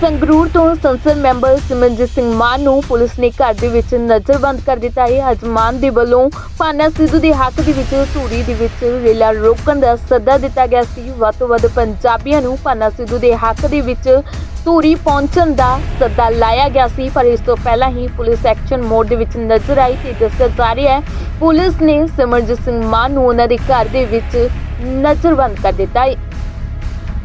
ਸੰਗਰੂਰ ਤੋਂ ਸੰਸਦ ਮੈਂਬਰ ਸਿਮਰਨਜੀਤ ਸਿੰਘ ਮਾਨ ਨੂੰ ਪੁਲਿਸ ਨੇ ਘਰ ਦੇ ਵਿੱਚ ਨਜ਼ਰਬੰਦ ਕਰ ਦਿੱਤਾ ਹੈ। ਅੱਜ ਮਾਨ ਦੇ ਵੱਲੋਂ ਪਾਨਾ ਸਿੱਧੂ ਦੇ ਹੱਕ ਦੇ ਵਿੱਚ ਧੂਰੀ ਦੇ ਵਿੱਚ ਰੇਲਾ ਰੋਕਣ ਦਾ ਸੱਦਾ ਦਿੱਤਾ ਗਿਆ ਸੀ। ਵੱਧ ਤੋਂ ਵੱਧ ਪੰਜਾਬੀਆਂ ਨੂੰ ਪਾਨਾ ਸਿੱਧੂ ਦੇ ਹੱਕ ਦੇ ਵਿੱਚ ਧੂਰੀ ਪਹੁੰਚਣ ਦਾ ਸੱਦਾ ਲਾਇਆ ਗਿਆ ਸੀ। ਪਰ ਇਸ ਤੋਂ ਪਹਿਲਾਂ ਹੀ ਪੁਲਿਸ ਐਕਸ਼ਨ ਮੋਡ ਦੇ ਵਿੱਚ ਨਜ਼ਰ ਆਈ ਤੇ ਦੱਸਿਆ ਜਾ ਰਿਹਾ ਹੈ। ਪੁਲਿਸ ਨੇ ਸਿਮਰਜੀਤ ਸਿੰਘ ਮਾਨ ਨੂੰ ਉਹਨਾਂ ਦੇ ਘਰ ਦੇ ਵਿੱਚ ਨਜ਼ਰਬੰਦ ਕਰ ਦਿੱਤਾ ਹੈ।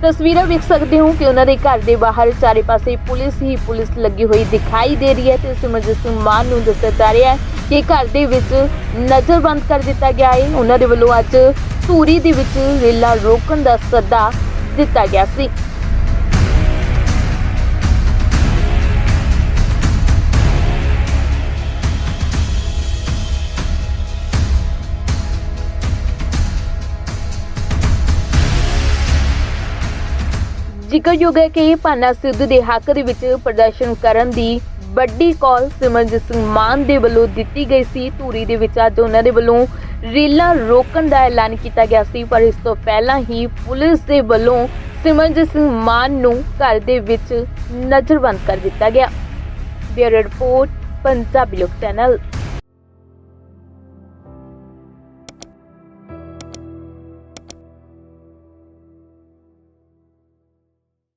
ਤਸਵੀਰਾਂ ਵੇਖ ਸਕਦੇ ਹੋ ਕਿ ਉਹਨਾਂ ਦੇ ਘਰ ਦੇ ਬਾਹਰ ਚਾਰੇ ਪਾਸੇ ਪੁਲਿਸ ਹੀ ਪੁਲਿਸ ਲੱਗੀ ਹੋਈ ਦਿਖਾਈ ਦੇ ਰਹੀ ਹੈ ਤੇ ਸਿਮਰਜੀਤ ਸਿੰਘ ਮਾਨ ਨੂੰ ਦੱਸਿਆ ਜਾ ਰਿਹਾ ਹੈ ਕਿ ਘਰ ਦੇ ਵਿੱਚ ਨਜ਼ਰਬੰਦ ਕਰ ਦਿੱਤਾ ਗਿਆ ਹੈ। ਉਹਨਾਂ ਦੇ ਵੱਲੋਂ ਅੱਜ ਧੂਰੀ ਦੇ ਵਿੱਚ ਰੇਲਾ ਰੋਕਣ ਦਾ ਸੱਦਾ ਦਿੱਤਾ ਗਿਆ ਸੀ। ਜ਼ਿਕਰਯੋਗ ਹੈ ਕਿ ਪਾਨਾ ਸਿੱਧੂ ਦੇ ਹੱਕ ਦੇ ਵਿੱਚ ਪ੍ਰਦਰਸ਼ਨ ਕਰਨ ਦੀ ਵੱਡੀ ਕਾਲ ਸਿਮਰਨਜੀਤ ਸਿੰਘ ਮਾਨ ਦੇ ਵੱਲੋਂ ਦਿੱਤੀ ਗਈ ਸੀ, ਧੂਰੀ ਦੇ ਵਿੱਚ ਅੱਜ ਉਹਨਾਂ ਦੇ ਵੱਲੋਂ ਰੇਲਾਂ ਰੋਕਣ ਦਾ ਐਲਾਨ ਕੀਤਾ ਗਿਆ ਸੀ, ਪਰ ਇਸ ਤੋਂ ਪਹਿਲਾਂ ਹੀ ਪੁਲਿਸ ਦੇ ਵੱਲੋਂ ਸਿਮਰਜੀਤ ਸਿੰਘ ਮਾਨ ਨੂੰ ਘਰ ਦੇ ਵਿੱਚ ਨਜ਼ਰਬੰਦ ਕਰ ਦਿੱਤਾ ਗਿਆ। ਬਿਊਰੋ ਰਿਪੋਰਟ, ਪੰਜਾਬੀ ਲੋਕ ਚੈਨਲ।